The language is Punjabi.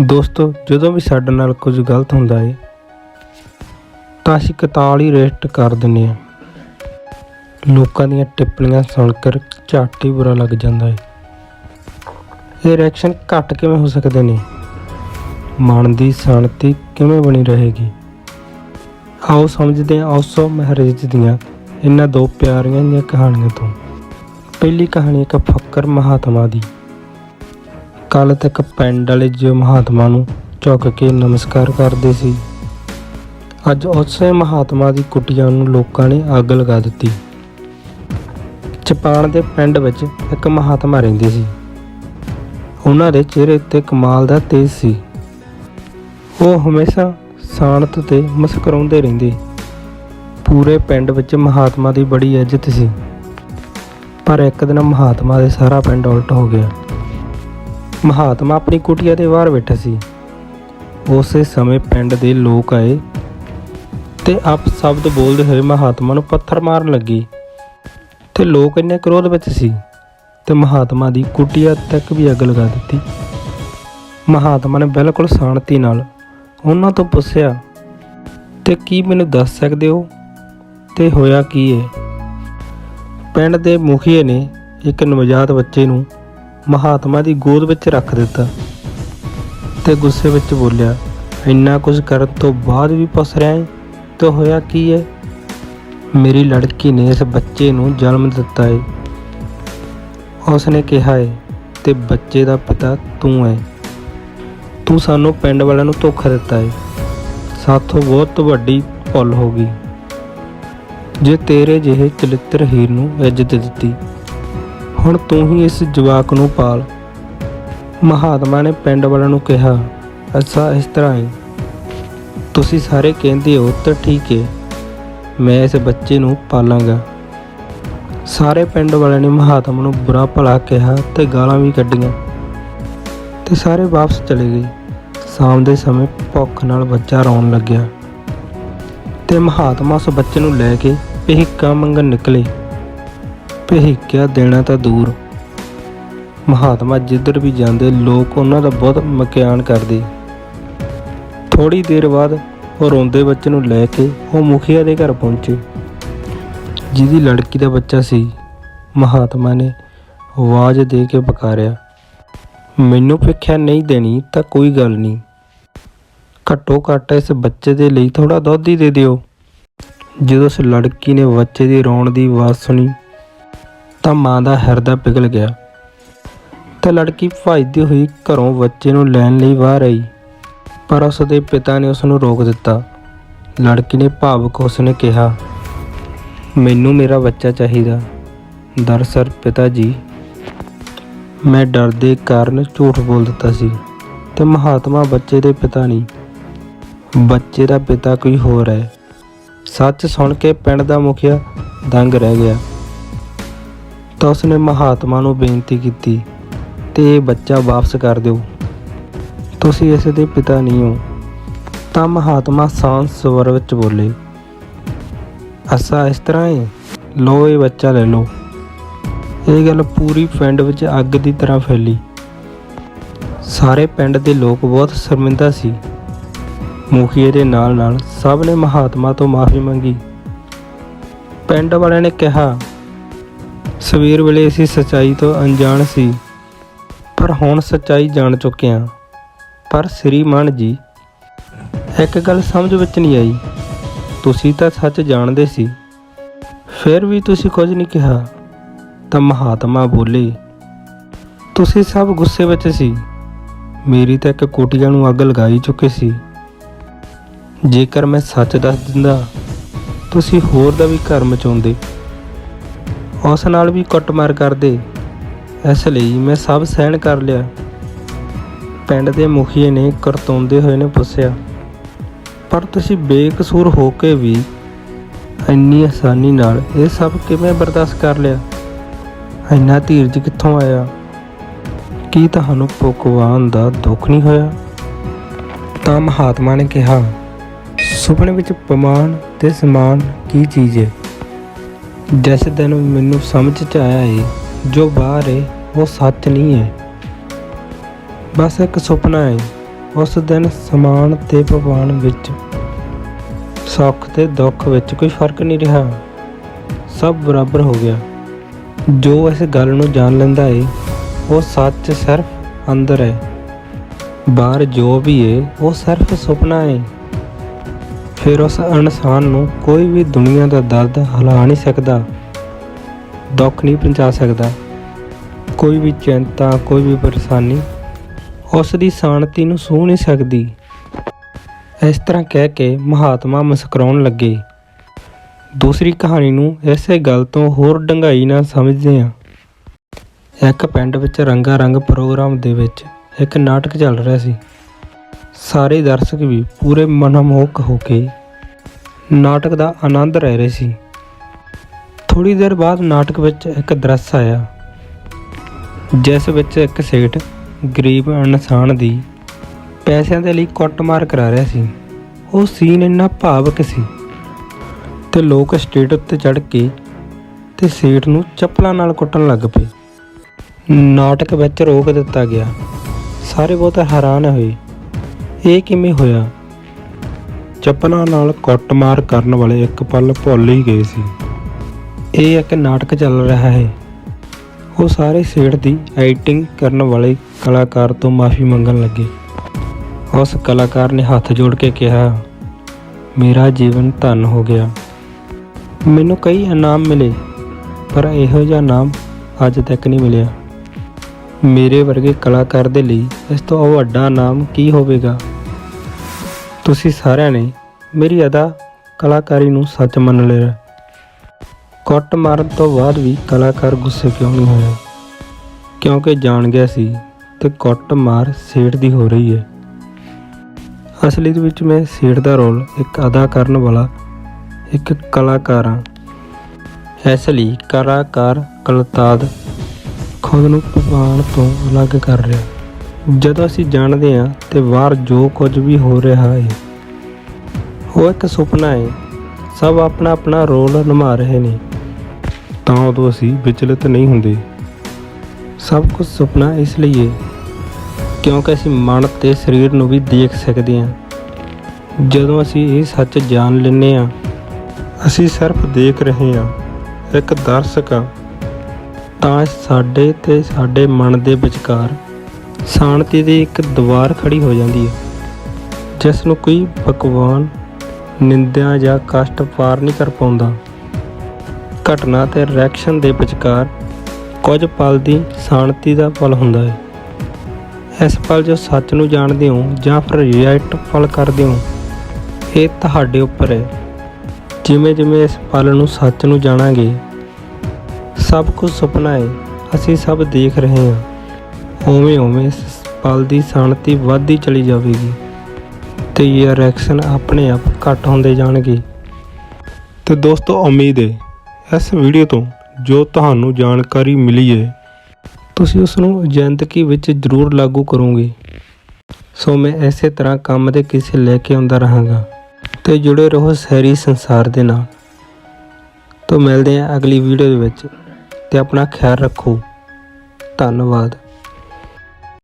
ਦੋਸਤੋ, ਜਦੋਂ ਵੀ ਸਾਡੇ ਨਾਲ ਕੁਝ ਗਲਤ ਹੁੰਦਾ ਹੈ ਤਾਂ ਅਸੀਂ ਕਤਾਲ ਹੀ ਰੇਸਟ ਕਰ ਦਿੰਦੇ ਹਾਂ। ਲੋਕਾਂ ਦੀਆਂ ਟਿੱਪਣੀਆਂ ਸੁਣ ਕਰ ਝਾਟ ਹੀ ਬੁਰਾ ਲੱਗ ਜਾਂਦਾ ਹੈ ਇਹ ਰਿਐਕਸ਼ਨ ਘੱਟ ਕਿਵੇਂ ਹੋ ਸਕਦੇ ਨੇ? ਮਨ ਦੀ ਸ਼ਾਂਤੀ ਕਿਵੇਂ ਬਣੀ ਰਹੇਗੀ? ਆਓ ਸਮਝਦੇ ਹਾਂ ਔਸੋ ਮਹਾਰਾਜ ਦੀਆਂ ਇਹਨਾਂ ਦੋ ਪਿਆਰੀਆਂ ਦੀਆਂ ਕਹਾਣੀਆਂ ਤੋਂ। ਪਹਿਲੀ ਕਹਾਣੀ ਇੱਕ ਫੱਕਰ ਮਹਾਤਮਾ ਦੀ। ਕੱਲ ਤੱਕ ਪਿੰਡ ਵਾਲੇ ਜੋ ਮਹਾਤਮਾ ਨੂੰ ਝੁੱਕ ਕੇ ਨਮਸਕਾਰ ਕਰਦੇ ਸੀ, ਅੱਜ ਉਸੇ ਮਹਾਤਮਾ ਦੀ ਕੁਟੀਆਂ ਨੂੰ ਲੋਕਾਂ ਨੇ ਅੱਗ ਲਗਾ ਦਿੱਤੀ। ਜਾਪਾਨ ਦੇ ਪਿੰਡ ਵਿੱਚ ਇੱਕ ਮਹਾਤਮਾ ਰਹਿੰਦੇ ਸੀ। ਉਹਨਾਂ ਦੇ ਚਿਹਰੇ ਉੱਤੇ ਕਮਾਲ ਦਾ ਤੇਜ ਸੀ। ਉਹ ਹਮੇਸ਼ਾ ਸ਼ਾਂਤ ਤੇ ਮੁਸਕਰਾਉਂਦੇ ਰਹਿੰਦੇ। ਪੂਰੇ ਪਿੰਡ ਵਿੱਚ ਮਹਾਤਮਾ ਦੀ ਬੜੀ ਇੱਜ਼ਤ ਸੀ। ਪਰ ਇੱਕ ਦਿਨ ਮਹਾਤਮਾ ਦੇ ਸਾਰਾ ਪਿੰਡ ਉਲਟ ਹੋ ਗਿਆ। ਮਹਾਤਮਾ ਆਪਣੀ ਕੁਟੀਆ ਦੇ ਬਾਹਰ ਬੈਠਾ ਸੀ। ਉਸੇ ਸਮੇਂ ਪਿੰਡ ਦੇ ਲੋਕ ਆਏ ਤੇ ਆਪ ਸ਼ਬਦ ਬੋਲਦੇ ਹੋਏ ਮਹਾਤਮਾ ਨੂੰ ਪੱਥਰ ਮਾਰਨ ਲੱਗੇ ਤੇ ਲੋਕ ਇੰਨੇ ਕ੍ਰੋਧ ਵਿੱਚ ਸੀ ਤੇ ਮਹਾਤਮਾ ਦੀ ਕੁਟੀਆ ਤੱਕ ਵੀ ਅੱਗ ਲਗਾ ਦਿੱਤੀ। ਮਹਾਤਮਾ ਨੇ ਬਿਲਕੁਲ ਸ਼ਾਂਤੀ ਨਾਲ ਉਹਨਾਂ ਤੋਂ ਪੁੱਛਿਆ, ਤੇ ਕੀ ਮੈਨੂੰ ਦੱਸ ਸਕਦੇ ਹੋ? ਤੇ ਹੋਇਆ ਕੀ ਹੈ ਪਿੰਡ ਦੇ ਮੁਖੀਏ ਨੇ ਇੱਕ ਨਵਜਾਤ ਬੱਚੇ ਨੂੰ ਮਹਾਤਮਾ ਦੀ ਗੋਦ ਵਿੱਚ ਰੱਖ ਦਿੱਤਾ ਤੇ ਗੁੱਸੇ ਵਿੱਚ ਬੋਲਿਆ, ਇੰਨਾ ਕੁਝ ਕਰਨ ਤੋਂ ਬਾਅਦ ਵੀ ਪੁੱਛ ਰਿਹਾ ਹੈ ਤੇ ਹੋਇਆ ਕੀ ਹੈ ਮੇਰੀ ਲੜਕੀ ਨੇ ਇਸ ਬੱਚੇ ਨੂੰ ਜਨਮ ਦਿੱਤਾ ਹੈ ਉਸਨੇ ਕਿਹਾ ਹੈ ਤੇ ਬੱਚੇ ਦਾ ਪਿਤਾ ਤੂੰ ਹੈ ਤੂੰ ਸਾਨੂੰ ਪਿੰਡ ਵਾਲਿਆਂ ਨੂੰ ਧੋਖਾ ਦਿੱਤਾ ਹੈ ਸਾਥੋਂ ਬਹੁਤ ਵੱਡੀ ਭੁੱਲ ਹੋ ਗਈ। ਜੇ ਤੇਰੇ ਜਿਹੇ ਚਲਿੱਤਰ ਹੀਰ ਨੂੰ ਇੱਜ਼ਤ ਦਿੱਤੀ ਹੁਣ ਤੂੰ ਹੀ ਇਸ ਜਵਾਕ ਨੂੰ ਪਾਲ। ਮਹਾਤਮਾ ਨੇ ਪਿੰਡ ਵਾਲਿਆਂ ਨੂੰ ਕਿਹਾ, ਅੱਛਾ, ਇਸ ਤਰ੍ਹਾਂ ਹੈ ਤੁਸੀਂ ਸਾਰੇ ਕਹਿੰਦੇ ਹੋ ਤਾਂ ਠੀਕ ਹੈ ਮੈਂ ਇਸ ਬੱਚੇ ਨੂੰ ਪਾਲਾਂਗਾ। ਸਾਰੇ ਪਿੰਡ ਵਾਲਿਆਂ ਨੇ ਮਹਾਤਮਾ ਨੂੰ ਬੁਰਾ ਭਲਾ ਕਿਹਾ ਤੇ ਗਾਲਾਂ ਵੀ ਕੱਢੀਆਂ ਤੇ ਸਾਰੇ ਵਾਪਸ ਚਲੇ ਗਏ। ਸ਼ਾਮ ਦੇ ਸਮੇਂ ਭੁੱਖ ਨਾਲ ਬੱਚਾ ਰੋਣ ਲੱਗਿਆ ਤੇ ਮਹਾਤਮਾ ਉਸ ਬੱਚੇ ਨੂੰ ਲੈ ਕੇ ਭਿੱਖਾ ਮੰਗਣ ਨਿਕਲੇ। ਭਿੱਖਿਆ ਦੇਣਾ ਤਾਂ ਦੂਰ। ਮਹਾਤਮਾ ਜਿੱਧਰ ਵੀ ਜਾਂਦੇ, ਲੋਕ ਉਹਨਾਂ ਦਾ ਬਹੁਤ ਮਕਿਆਨ ਕਰਦੇ। ਥੋੜੀ ਦੇਰ ਬਾਅਦ ਉਹ ਰੋਂਦੇ ਬੱਚੇ ਨੂੰ ਲੈ ਕੇ ਉਹ ਮੁਖੀਆ ਦੇ ਘਰ ਪਹੁੰਚੇ। ਜਿਹਦੀ ਲੜਕੀ ਦਾ ਬੱਚਾ ਸੀ, ਮਹਾਤਮਾ ਨੇ ਆਵਾਜ਼ ਦੇ ਕੇ ਪੁਕਾਰਿਆ, ਮੈਨੂੰ ਭਿੱਖਿਆ ਨਹੀਂ ਦੇਣੀ ਤਾਂ ਕੋਈ ਗੱਲ ਨਹੀਂ। ਘੱਟੋ ਘੱਟ ਇਸ ਬੱਚੇ ਦੇ ਲਈ ਥੋੜਾ ਦੁੱਧ ਹੀ ਦੇ ਦਿਓ। ਜਦੋਂ ਉਸ ਲੜਕੀ ਨੇ ਬੱਚੇ ਦੀ ਰੋਣ ਦੀ ਆਵਾਜ਼ ਸੁਣੀ ਤਾਂ ਮਾਂ ਦਾ ਹਿਰਦਾ ਪਿਘਲ ਗਿਆ ਤੇ ਲੜਕੀ ਭੱਜਦੀ ਹੋਈ ਘਰੋਂ ਬੱਚੇ ਨੂੰ ਲੈਣ ਲਈ ਬਾਹਰ ਆਈ ਪਰ ਉਸ ਦੇ ਪਿਤਾ ਨੇ ਉਸ ਨੂੰ ਰੋਕ ਦਿੱਤਾ। ਲੜਕੀ ਨੇ ਭਾਵਕ ਉਸ ਨੇ ਕਿਹਾ, ਮੈਨੂੰ ਮੇਰਾ ਬੱਚਾ ਚਾਹੀਦਾ। ਦਰਅਸਲ ਪਿਤਾ ਜੀ, ਮੈਂ ਡਰ ਦੇ ਕਾਰਨ ਝੂਠ ਬੋਲ ਦਿੱਤਾ ਸੀ ਤੇ ਮਹਾਤਮਾ ਬੱਚੇ ਦੇ ਪਿਤਾ ਨਹੀਂ। ਬੱਚੇ ਦਾ ਪਿਤਾ ਕੋਈ ਹੋਰ ਹੈ। ਸੱਚ ਸੁਣ ਕੇ ਪਿੰਡ ਦਾ ਮੁਖੀਆ ਦੰਗ ਰਹਿ ਗਿਆ। ਤਾਂ ਉਸਨੇ ਮਹਾਤਮਾ ਨੂੰ ਬੇਨਤੀ ਕੀਤੀ ਤੇ ਇਹ ਬੱਚਾ ਵਾਪਸ ਕਰ ਦਿਓ। ਤੁਸੀਂ ਇਸ ਦੇ ਪਿਤਾ ਨਹੀਂ ਹੋ। ਤਾਂ ਮਹਾਤਮਾ ਸ਼ਾਂਤ ਸਵਰ ਵਿੱਚ ਬੋਲੇ ਅਸਾ ਇਸ ਤਰ੍ਹਾਂ ਹੈ ਲੋ ਇਹ ਬੱਚਾ ਲੈ ਲਓ। ਇਹ ਗੱਲ ਪੂਰੀ ਪਿੰਡ ਵਿੱਚ ਅੱਗ ਦੀ ਤਰ੍ਹਾਂ ਫੈਲੀ। ਸਾਰੇ ਪਿੰਡ ਦੇ ਲੋਕ ਬਹੁਤ ਸ਼ਰਮਿੰਦਾ ਸੀ। ਮੁਖੀਏ ਦੇ ਨਾਲ ਨਾਲ ਸਭ ਨੇ ਮਹਾਤਮਾ ਤੋਂ ਮਾਫੀ ਮੰਗੀ। ਪਿੰਡ ਵਾਲਿਆਂ ਨੇ ਕਿਹਾ ਸਵੇਰ ਵੇਲੇ ਅਸੀਂ ਸਚਾਈ ਤੋਂ ਅਣਜਾਣ ਸੀ, ਪਰ ਹੁਣ ਸਚਾਈ ਜਾਣ ਚੁੱਕੇ ਹਾਂ। ਪਰ ਸ੍ਰੀਮਾਨ ਜੀ, ਇੱਕ ਗੱਲ ਸਮਝ ਵਿੱਚ ਨਹੀਂ ਆਈ। ਤੁਸੀਂ ਤਾਂ ਸੱਚ ਜਾਣਦੇ ਸੀ। ਫਿਰ ਵੀ ਤੁਸੀਂ ਕੁਝ ਨਹੀਂ ਕਿਹਾ। ਤਾਂ ਮਹਾਤਮਾ ਬੋਲੇ, ਤੁਸੀਂ ਸਭ ਗੁੱਸੇ ਵਿੱਚ ਸੀ। ਮੇਰੀ ਤਾਂ ਇੱਕ ਕੋਟੀਆਂ ਨੂੰ ਅੱਗ ਲਗਾਈ ਚੁੱਕੇ ਸੀ। ਜੇਕਰ ਮੈਂ ਸੱਚ ਦੱਸ ਦਿੰਦਾ, ਤੁਸੀਂ ਹੋਰ ਦਾ ਵੀ ਘਰ ਮਚਾਉਂਦੇ। ਉਸ ਨਾਲ ਵੀ ਕੁੱਟਮਾਰ ਕਰਦੇ। ਇਸ ਲਈ ਮੈਂ ਸਭ ਸਹਿਣ ਕਰ ਲਿਆ। ਪਿੰਡ ਦੇ ਮੁਖੀਏ ਨੇ ਕਰਤੋਂਦੇ ਹੋਏ ਨੇ ਪੁੱਛਿਆ, ਪਰ ਤੁਸੀਂ ਬੇਕਸੂਰ ਹੋ ਕੇ ਵੀ ਇੰਨੀ ਆਸਾਨੀ ਨਾਲ ਇਹ ਸਭ ਕਿਵੇਂ ਬਰਦਾਸ਼ਤ ਕਰ ਲਿਆ? ਇੰਨਾ ਧੀਰਜ ਕਿੱਥੋਂ ਆਇਆ? ਕੀ ਤੁਹਾਨੂੰ ਭਗਵਾਨ ਦਾ ਦੁੱਖ ਨਹੀਂ ਹੋਇਆ? ਤਾਂ ਮਹਾਤਮਾ ਨੇ ਕਿਹਾ, ਸੁਪਨੇ ਵਿੱਚ ਪਮਾਨ ਤੇ ਸਮਾਨ ਕੀ ਚੀਜ਼ ਹੈ? ਜਿਸ ਦਿਨ ਮੈਨੂੰ ਸਮਝ ਚ ਆਇਆ ਏ, ਜੋ ਬਾਹਰ ਏ, ਉਹ ਸੱਚ ਨਹੀਂ ਹੈ ਬਸ ਇੱਕ ਸੁਪਨਾ ਹੈ ਉਸ ਦਿਨ ਸਮਾਨ ਤੇ ਭਗਵਾਨ ਵਿੱਚ, ਸੁੱਖ ਤੇ ਦੁੱਖ ਵਿੱਚ ਕੋਈ ਫ਼ਰਕ ਨਹੀਂ ਰਿਹਾ। ਸਭ ਬਰਾਬਰ ਹੋ ਗਿਆ। ਜੋ ਇਸ ਗੱਲ ਨੂੰ ਜਾਣ ਲੈਂਦਾ ਏ, ਉਹ ਸੱਚ ਸਿਰਫ ਅੰਦਰ ਹੈ ਬਾਹਰ ਜੋ ਵੀ ਏ, ਉਹ ਸਿਰਫ ਸੁਪਨਾ ਏ। ਫਿਰ ਉਸ ਇਨਸਾਨ ਨੂੰ ਕੋਈ ਵੀ ਦੁਨੀਆ ਦਾ ਦਰਦ ਹਿਲਾ ਨਹੀਂ ਸਕਦਾ, ਦੁੱਖ ਨਹੀਂ ਪਹੁੰਚਾ ਸਕਦਾ। ਕੋਈ ਵੀ ਚਿੰਤਾ, ਕੋਈ ਵੀ ਪਰੇਸ਼ਾਨੀ ਉਸ ਦੀ ਸ਼ਾਂਤੀ ਨੂੰ ਸੂਹ ਨਹੀਂ ਸਕਦੀ। ਇਸ ਤਰ੍ਹਾਂ ਕਹਿ ਕੇ ਮਹਾਤਮਾ ਮੁਸਕਰਾਉਣ ਲੱਗੇ। ਦੂਸਰੀ ਕਹਾਣੀ ਨੂੰ ਇਸੇ ਗੱਲ ਤੋਂ ਹੋਰ ਡੰਗਾਈ ਨਾਲ ਸਮਝਦੇ ਹਾਂ। ਇੱਕ ਪਿੰਡ ਵਿੱਚ ਰੰਗਾ ਰੰਗ ਪ੍ਰੋਗਰਾਮ ਦੇ ਵਿੱਚ ਇੱਕ ਨਾਟਕ ਚੱਲ ਰਿਹਾ ਸੀ। ਸਾਰੇ ਦਰਸ਼ਕ ਵੀ ਪੂਰੇ ਮਨਮੋਹਕ ਹੋ ਕੇ ਨਾਟਕ ਦਾ ਆਨੰਦ ਲੈ ਰਹੇ ਸੀ। ਥੋੜੀ ਦੇਰ ਬਾਅਦ ਨਾਟਕ ਵਿੱਚ ਇੱਕ ਦ੍ਰਿਸ਼ ਆਇਆ, ਜਿਸ ਵਿੱਚ ਇੱਕ ਸੇਠ ਗਰੀਬ ਇਨਸਾਨ ਦੀ ਪੈਸਿਆਂ ਦੇ ਲਈ ਕੁੱਟਮਾਰ ਕਰਾ ਰਿਹਾ ਸੀ। ਉਹ ਸੀਨ ਇੰਨਾ ਭਾਵਕ ਸੀ ਤੇ ਲੋਕ ਸਟੇਟ ਉੱਤੇ ਚੜ੍ਹ ਕੇ ਤੇ ਸੇਠ ਨੂੰ ਚੱਪਲਾਂ ਨਾਲ ਕੁੱਟਣ ਲੱਗ ਪਏ। ਨਾਟਕ ਵਿੱਚ ਰੋਕ ਦਿੱਤਾ ਗਿਆ। ਸਾਰੇ ਬਹੁਤ ਹੈਰਾਨ ਹੋਏ। ਇਹ ਕਿਵੇਂ ਹੋਇਆ? ਚੱਪਲਾਂ ਨਾਲ ਕੁੱਟਮਾਰ ਕਰਨ ਵਾਲੇ ਇੱਕ ਪਲ ਭੁੱਲ ਹੀ ਗਏ ਸੀ। ਇਹ ਇੱਕ ਨਾਟਕ ਚੱਲ ਰਿਹਾ ਹੈ। ਉਹ ਸਾਰੇ ਸੇਠ ਦੀ ਐਕਟਿੰਗ ਕਰਨ ਵਾਲੇ ਕਲਾਕਾਰ ਤੋਂ ਮਾਫੀ ਮੰਗਣ ਲੱਗੇ। ਉਸ ਕਲਾਕਾਰ ਨੇ ਹੱਥ ਜੋੜ ਕੇ ਕਿਹਾ, ਮੇਰਾ ਜੀਵਨ ਧਨ ਹੋ ਗਿਆ। ਮੈਨੂੰ ਕਈ ਇਨਾਮ ਮਿਲੇ, ਪਰ ਇਹੋ ਜਿਹਾ ਨਾਮ ਅੱਜ ਤੱਕ ਨਹੀਂ ਮਿਲਿਆ। ਮੇਰੇ ਵਰਗੇ ਕਲਾਕਾਰ ਦੇ ਲਈ ਇਸ ਤੋਂ ਵੱਡਾ ਨਾਮ ਕੀ ਹੋਵੇਗਾ? ਤੁਸੀਂ ਸਾਰਿਆਂ ਨੇ ਮੇਰੀ ਅਦਾ ਕਲਾਕਾਰੀ ਨੂੰ ਸੱਚ ਮੰਨ ਲਿਆ। ਕੁੱਟ ਮਾਰਨ ਤੋਂ ਬਾਅਦ ਵੀ ਕਲਾਕਾਰ ਗੁੱਸੇ ਕਿਉਂ ਨਹੀਂ ਹੋਇਆ ਕਿਉਂਕਿ ਜਾਣ ਗਿਆ ਸੀ ਤੇ ਕੁੱਟ ਮਾਰ ਸੇਠ ਦੀ ਹੋ ਰਹੀ ਹੈ। ਅਸਲੀ ਵਿੱਚ ਮੈਂ ਸੇਠ ਦਾ ਰੋਲ ਇੱਕ ਅਦਾ ਕਰਨ ਵਾਲਾ ਇੱਕ ਕਲਾਕਾਰ ਹਾਂ। ਇਸ ਲਈ ਕਲਾਕਾਰ ਕਲਤਾਦ ਖੁਦ ਨੂੰ ਭਗਵਾਨ ਤੋਂ ਅਲੱਗ ਕਰ ਰਿਹਾ। ਜਦੋਂ ਅਸੀਂ ਜਾਣਦੇ ਹਾਂ ਤੇ ਬਾਹਰ ਜੋ ਕੁਝ ਵੀ ਹੋ ਰਿਹਾ ਹੈ, ਉਹ ਇੱਕ ਸੁਪਨਾ ਹੈ। ਸਭ ਆਪਣਾ ਆਪਣਾ ਰੋਲ ਨਿਭਾ ਰਹੇ ਨੇ। ਤਾਂ ਉਦੋਂ ਅਸੀਂ ਵਿਚਲਿਤ ਨਹੀਂ ਹੁੰਦੇ। ਸਭ ਕੁਝ ਸੁਪਨਾ ਇਸ ਲਈ ਹੈ, ਕਿਉਂਕਿ ਅਸੀਂ ਮਨ ਤੇ ਸਰੀਰ ਨੂੰ ਵੀ ਦੇਖ ਸਕਦੇ ਹਾਂ। ਜਦੋਂ ਅਸੀਂ ਇਹ ਸੱਚ ਜਾਣ ਲੈਂਦੇ ਹਾਂ, ਅਸੀਂ ਸਿਰਫ ਦੇਖ ਰਹੇ ਹਾਂ, ਇੱਕ ਦਰਸ਼ਕ ਹਾਂ। ਤਾਂ ਸਾਡੇ ਤੇ ਸਾਡੇ ਮਨ ਦੇ ਵਿਚਕਾਰ ਸ਼ਾਂਤੀ ਦੀ ਇੱਕ ਦੀਵਾਰ ਖੜੀ ਹੋ ਜਾਂਦੀ ਹੈ, ਜਿਸ ਨੂੰ ਕੋਈ ਪਕਵਾਨ ਨਿੰਦਿਆ ਜਾਂ ਕਸ਼ਟ ਪਾਰ ਨਹੀਂ ਕਰ ਪਾਉਂਦਾ। ਘਟਨਾ ਤੇ ਰਿਐਕਸ਼ਨ ਦੇ ਵਿਚਕਾਰ ਕੁਝ ਪਲ ਦੀ ਸ਼ਾਂਤੀ ਦਾ ਪਲ ਹੁੰਦਾ ਹੈ। ਇਸ ਪਲ ਜੋ ਸੱਚ ਨੂੰ ਜਾਣਦੇ ਹੋ ਜਾਂ ਫਿਰ ਰਿਐਕਟ ਪਲ ਕਰਦੇ ਹੋ, ਇਹ ਤੁਹਾਡੇ ਉੱਪਰ ਹੈ। ਜਿਵੇਂ ਜਿਵੇਂ ਇਸ ਪਲ ਨੂੰ ਸੱਚ ਨੂੰ ਜਾਣਾਂਗੇ, ਸਭ ਕੁਝ ਸੁਪਨਾ ਹੈ, ਅਸੀਂ ਸਭ ਦੇਖ ਰਹੇ ਹਾਂ। ਉਵੇਂ ਉਵੇਂ ਇਸ ਪਲ ਦੀ ਸ਼ਾਂਤੀ ਵੱਧਦੀ ਚਲੀ ਜਾਵੇਗੀ ਤੇ ਇਹ ਰਿਐਕਸ਼ਨ ਆਪਣੇ ਆਪ ਘੱਟ ਹੁੰਦੇ ਜਾਣਗੇ। ਤੇ ਦੋਸਤੋ ਉਮੀਦ ਹੈ ਇਸ ਵੀਡੀਓ ਤੋਂ ਜੋ ਤੁਹਾਨੂੰ ਜਾਣਕਾਰੀ ਮਿਲੀ ਹੈ ਤੁਸੀਂ ਉਸ ਨੂੰ ਜ਼ਿੰਦਗੀ ਵਿੱਚ ਜ਼ਰੂਰ ਲਾਗੂ ਕਰੋਗੇ। ਸੋ ਮੈਂ ਐਸੇ ਤਰ੍ਹਾਂ ਕੰਮ ਦੇ ਕਿਸੇ ਲੈ ਕੇ ਆਉਂਦਾ ਰਹਾਂਗਾ ਤੇ ਜੁੜੇ ਰਹੋ ਸਹਿਰੀ ਸੰਸਾਰ ਦੇ ਨਾਲ। ਤੋਂ ਮਿਲਦੇ ਹਾਂ ਅਗਲੀ ਵੀਡੀਓ ਦੇ ਵਿੱਚ ਤੇ ਆਪਣਾ ਖਿਆਲ ਰੱਖੋ। ਧੰਨਵਾਦ।